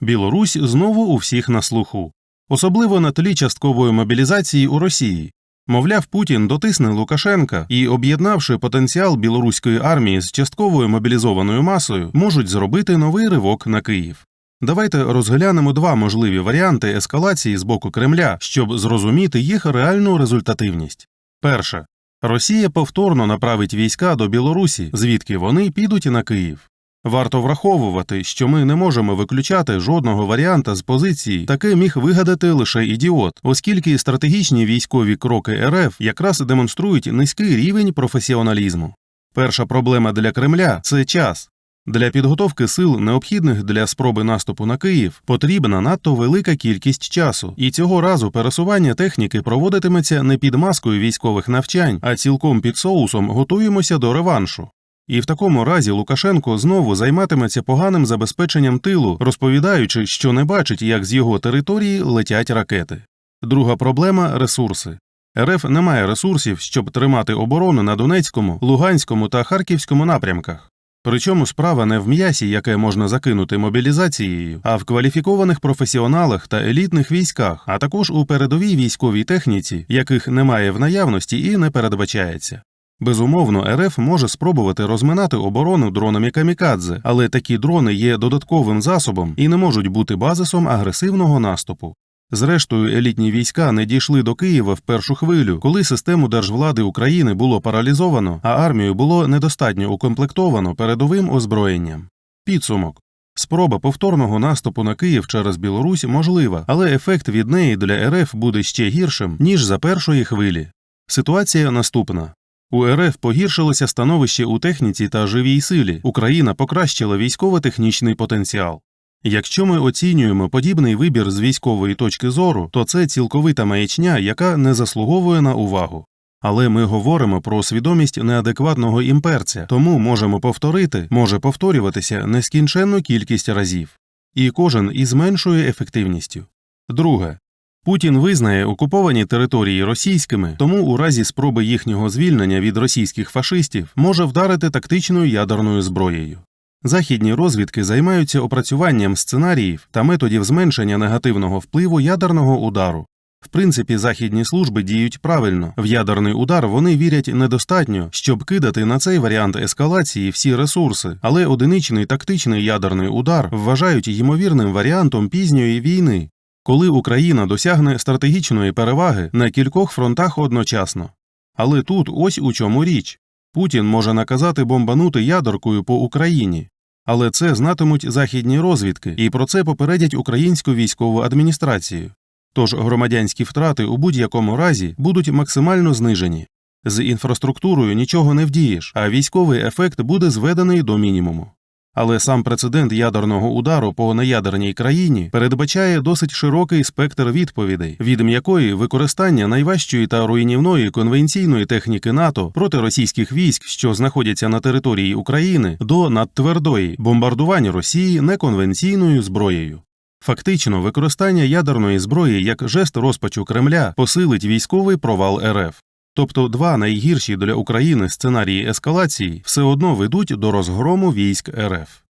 Білорусь знову у всіх на слуху, особливо на тлі часткової мобілізації у Росії. Мовляв, Путін дотисне Лукашенка і, об'єднавши потенціал білоруської армії з частковою мобілізованою масою, можуть зробити новий ривок на Київ. Давайте розглянемо два можливі варіанти ескалації з боку Кремля, щоб зрозуміти їх реальну результативність. Перше. Росія повторно направить війська до Білорусі, звідки вони підуть на Київ. Варто враховувати, що ми не можемо виключати жодного варіанта з позиції, таке міг вигадати лише ідіот, оскільки стратегічні військові кроки РФ якраз демонструють низький рівень професіоналізму. Перша проблема для Кремля це час. Для підготовки сил, необхідних для спроби наступу на Київ, потрібна надто велика кількість часу, і цього разу пересування техніки проводитиметься не під маскою військових навчань, а цілком під соусом готуємося до реваншу. І в такому разі Лукашенко знову займатиметься поганим забезпеченням тилу, розповідаючи, що не бачить, як з його території летять ракети. Друга проблема ресурси. РФ не має ресурсів, щоб тримати оборону на Донецькому, Луганському та Харківському напрямках. Причому справа не в м'ясі, яке можна закинути мобілізацією, а в кваліфікованих професіоналах та елітних військах, а також у передовій військовій техніці, яких немає в наявності і не передбачається. Безумовно, РФ може спробувати розминати оборону дронами камікадзе, але такі дрони є додатковим засобом і не можуть бути базисом агресивного наступу. Зрештою, елітні війська не дійшли до Києва в першу хвилю, коли систему держвлади України було паралізовано, а армію було недостатньо укомплектовано передовим озброєнням. Підсумок спроба повторного наступу на Київ через Білорусь можлива, але ефект від неї для РФ буде ще гіршим ніж за першої хвилі. Ситуація наступна. У РФ погіршилося становище у техніці та живій силі. Україна покращила військово-технічний потенціал. Якщо ми оцінюємо подібний вибір з військової точки зору, то це цілковита маячня, яка не заслуговує на увагу. Але ми говоримо про свідомість неадекватного імперця, тому можемо повторити, може повторюватися нескінченну кількість разів, і кожен із меншою ефективністю. Друге. Путін визнає окуповані території російськими, тому у разі спроби їхнього звільнення від російських фашистів може вдарити тактичною ядерною зброєю. Західні розвідки займаються опрацюванням сценаріїв та методів зменшення негативного впливу ядерного удару. В принципі, західні служби діють правильно. В ядерний удар вони вірять недостатньо, щоб кидати на цей варіант ескалації всі ресурси, але одиничний тактичний ядерний удар вважають ймовірним варіантом пізньої війни, коли Україна досягне стратегічної переваги на кількох фронтах одночасно. Але тут ось у чому річ. Путін може наказати бомбанути ядеркою по Україні, але це знатимуть західні розвідки, і про це попередять українську військову адміністрацію. Тож громадянські втрати у будь-якому разі будуть максимально знижені. З інфраструктурою нічого не вдієш, а військовий ефект буде зведений до мінімуму. Але сам прецедент ядерного удару по неядерній країні передбачає досить широкий спектр відповідей, від м'якої використання найважчої та руйнівної конвенційної техніки НАТО проти російських військ, що знаходяться на території України, до надтвердої бомбардування Росії неконвенційною зброєю. Фактично, використання ядерної зброї як жест розпачу Кремля посилить військовий провал РФ. Тобто два найгірші для України сценарії ескалації все одно ведуть до розгрому військ РФ.